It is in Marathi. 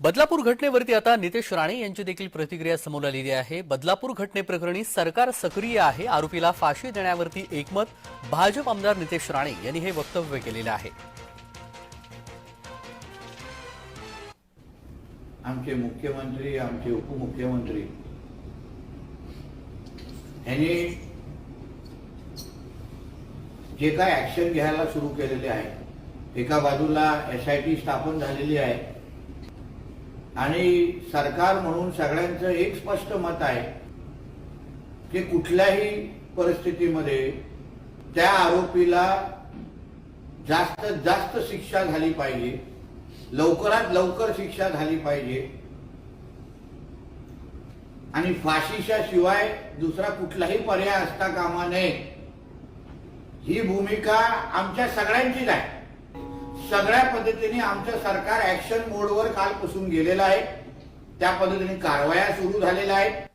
बदलापूर घटनेवरती आता नितेश राणे यांची देखील प्रतिक्रिया समोर आलेली आहे. बदलापूर घटनेप्रकरणी सरकार सक्रिय आहे. आरोपीला फाशी देण्यावरती एकमत भाजप आमदार नितेश राणे यांनी हे वक्तव्य केलेलं आहे. आमचे मुख्यमंत्री आमचे उपमुख्यमंत्री यांनी जे काय ऍक्शन घ्यायला सुरू केलेले आहे एका बाजूला एस आय टी स्थापन झालेली आहे आणि सरकार म्हणून सगळ्यांचं एक स्पष्ट मत आहे की कुठल्याही परिस्थितीमध्ये त्या आरोपीला जास्त जास्त शिक्षा झाली पाहिजे. लवकरात लवकर शिक्षा झाली पाहिजे. आणि फाशीच्या शिवाय दुसरा कुठलाही पर्याय असता कामा नये. ही भूमिका आमच्या सगळ्यांचीच आहे. सगळ्या पद्धतीने आमचं सरकार ऍक्शन मोडवर कालपासून गेलेलं आहे. त्या पद्धतीने कारवाया सुरू झालेल्या आहेत.